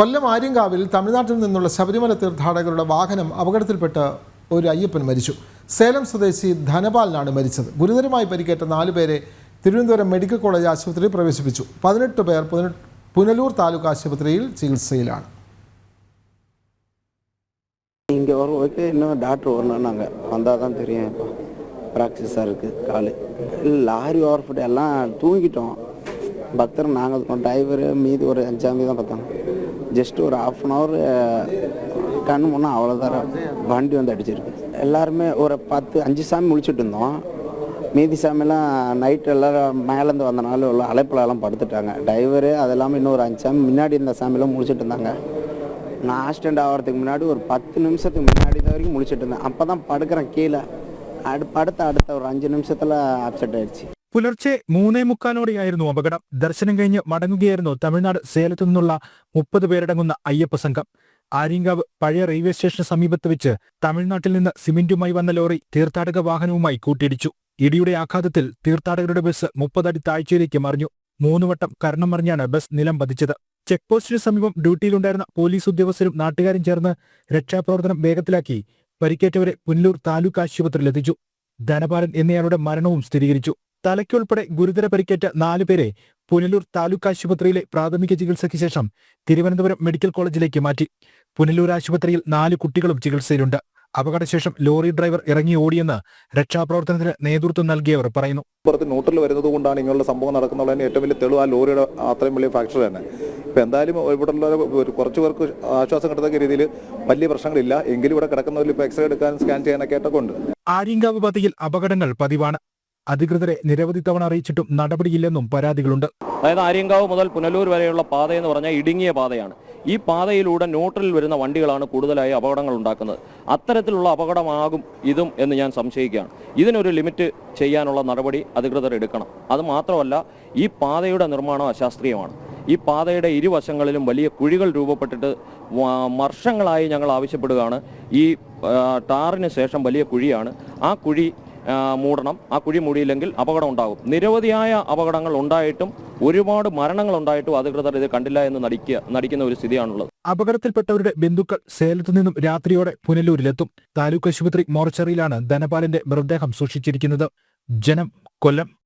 കൊല്ലം ആര്യങ്കാവിൽ തമിഴ്നാട്ടിൽ നിന്നുള്ള ശബരിമല തീർത്ഥാടകരുടെ വാഹനം അപകടത്തിൽപ്പെട്ട് ഒരു അയ്യപ്പൻ മരിച്ചു. സേലം സ്വദേശി ധനപാലിനാണ് മരിച്ചത്. ഗുരുതരമായി പരിക്കേറ്റ നാലു പേരെ തിരുവനന്തപുരം മെഡിക്കൽ കോളേജ് ആശുപത്രിയിൽ പ്രവേശിപ്പിച്ചു. പതിനെട്ട് പേർ പുനലൂർ താലൂക്ക് ആശുപത്രിയിൽ ചികിത്സയിലാണ്. இங்கே வருவதுக்கு இன்னும் டாக்டர் வரணும் நாங்கள் வந்தால் தான் தெரியும் இப்போ ப்ராக்டிஸாக இருக்குது கால் லாரி ஓவர் ஃபுட் எல்லாம் தூங்கிட்டோம் பக்தர் நாங்கள் டிரைவரு மீதி ஒரு அஞ்சாம் தான் பார்த்தாங்க ஜஸ்ட் ஒரு ஆஃப் அன் ஹவர் கண் முன்னே அவ்வளோதான் வண்டி வந்து அடிச்சிருக்கு. எல்லாருமே ஒரு பத்து அஞ்சு சாமி முழிச்சிட்டு இருந்தோம். மீதி சாமிலாம் நைட் எல்லாரும் மேலேருந்து வந்தனால உள்ள அழைப்புலலாம் படுத்துட்டாங்க. டிரைவரு அது இல்லாமல் இன்னும் ஒரு அஞ்சு சாமி முன்னாடி இருந்த சாமிலாம் முழிச்சிட்டு இருந்தாங்க. நான் ஆக்சிடென்ட் ஆகிறதுக்கு முன்னாடி ஒரு பத்து நிமிஷத்துக்கு முன்னாடி தான் வரைக்கும் முழிச்சிட்டு இருந்தேன். அப்போ தான் படுக்கிறேன் கீழே. அடு படுத்த அடுத்த ஒரு அஞ்சு நிமிஷத்தில் அப்செட் ஆயிடுச்சு. പുലർച്ചെ മൂന്നേ മുക്കാലോടെയായിരുന്നു അപകടം. ദർശനം കഴിഞ്ഞ് മടങ്ങുകയായിരുന്നു തമിഴ്നാട് സേലത്തു നിന്നുള്ള മുപ്പത് പേരടങ്ങുന്ന അയ്യപ്പ സംഘം. ആര്യങ്കാവ് പഴയ റെയിൽവേ സ്റ്റേഷന് സമീപത്ത് വെച്ച് തമിഴ്നാട്ടിൽ നിന്ന് സിമന്റുമായി വന്ന ലോറി തീർത്ഥാടക വാഹനവുമായി കൂട്ടിയിടിച്ചു. ഇടിയുടെ ആഘാതത്തിൽ തീർത്ഥാടകരുടെ ബസ് മുപ്പതടി താഴ്ചയിലേക്ക് മറിഞ്ഞു. മൂന്നുവട്ടം കരണം മറിഞ്ഞാണ് ബസ് നിലം പതിച്ചത്. ചെക്ക് പോസ്റ്റിന് സമീപം ഡ്യൂട്ടിയിലുണ്ടായിരുന്ന പോലീസ് ഉദ്യോഗസ്ഥരും നാട്ടുകാരും ചേർന്ന് രക്ഷാപ്രവർത്തനം വേഗത്തിലാക്കി പരിക്കേറ്റവരെ പുനലൂർ താലൂക്ക് ആശുപത്രിയിലെത്തിച്ചു. ധനപാലൻ എന്നയാളുടെ മരണവും സ്ഥിരീകരിച്ചു. തലയ്ക്കുൾപ്പെടെ ഗുരുതര പരിക്കേറ്റ നാലുപേരെ പുനലൂർ താലൂക്ക് ആശുപത്രിയിലെ പ്രാഥമിക ചികിത്സയ്ക്ക് ശേഷം തിരുവനന്തപുരം മെഡിക്കൽ കോളേജിലേക്ക് മാറ്റി. പുനലൂർ ആശുപത്രിയിൽ നാല് കുട്ടികളും ചികിത്സയിലുണ്ട്. അപകടശേഷം ലോറി ഡ്രൈവർ ഇറങ്ങി ഓടിയെന്ന് രക്ഷാപ്രവർത്തനത്തിന് നേതൃത്വം നൽകിയവർ പറയുന്നു. പുറത്ത് ന്യൂട്രൽ വരുന്നത് കൊണ്ടാണ് ഇങ്ങനെയുള്ള സംഭവം നടക്കുന്നതിന് ഏറ്റവും വലിയ തെളിവ് ആ ലോറിയുടെ അത്രയും വലിയ ഫാക്ടർ തന്നെ. ഇപ്പം എന്തായാലും ഇവിടെ ഉള്ള ഒരു കുറച്ച് പേർക്ക് ആശ്വാസം കിട്ടത്തക്ക രീതിയിൽ വലിയ പ്രശ്നങ്ങളില്ല. എങ്കിലും ഇവിടെ കിടക്കുന്നവരിൽ ഇപ്പോൾ എക്സ്റേ എടുക്കാൻ സ്കാൻ ചെയ്യാനൊക്കെ ആയിട്ടൊക്കെ ഉണ്ട്. ആര്യങ്കാവ് പതിയിൽ അപകടങ്ങൾ പതിവാണ്. അധികൃതരെ നിരവധി തവണ അറിയിച്ചിട്ടും നടപടിയില്ലെന്നും പരാതികളുണ്ട്. അതായത് ആര്യങ്കാവ് മുതൽ പുനലൂർ വരെയുള്ള പാത എന്ന് പറഞ്ഞാൽ ഇടുങ്ങിയ പാതയാണ്. ഈ പാതയിലൂടെ ന്യൂട്രലിൽ വരുന്ന വണ്ടികളാണ് കൂടുതലായി അപകടങ്ങൾ ഉണ്ടാക്കുന്നത്. അത്തരത്തിലുള്ള അപകടമാകും ഇതും എന്ന് ഞാൻ സംശയിക്കുകയാണ്. ഇതിനൊരു ലിമിറ്റ് ചെയ്യാനുള്ള നടപടി അധികൃതർ എടുക്കണം. അത് മാത്രമല്ല ഈ പാതയുടെ നിർമ്മാണം അശാസ്ത്രീയമാണ്. ഈ പാതയുടെ ഇരുവശങ്ങളിലും വലിയ കുഴികൾ രൂപപ്പെട്ടിട്ട് വർഷങ്ങളായി ഞങ്ങൾ ആവശ്യപ്പെടുകയാണ്. ഈ ടാറിന് ശേഷം വലിയ കുഴിയാണ്. ആ കുഴി മൂടണം. ആ കുഴി മൂടിയില്ലെങ്കിൽ അപകടം ഉണ്ടാകും. നിരവധിയായ അപകടങ്ങൾ ഉണ്ടായിട്ടും ഒരുപാട് മരണങ്ങൾ ഉണ്ടായിട്ടും അധികൃതർ ഇത് കണ്ടില്ല എന്ന് നടിക്കുക നടിക്കുന്ന ഒരു സ്ഥിതിയാണുള്ളത്. അപകടത്തിൽപ്പെട്ടവരുടെ ബന്ധുക്കൾ സേലത്തു നിന്നും രാത്രിയോടെ പുനലൂരിലെത്തും. താലൂക്ക് ആശുപത്രി മോർച്ചറിയിലാണ് ധനപാലിന്റെ മൃതദേഹം സൂക്ഷിച്ചിരിക്കുന്നത്. ജനം കൊല്ലം.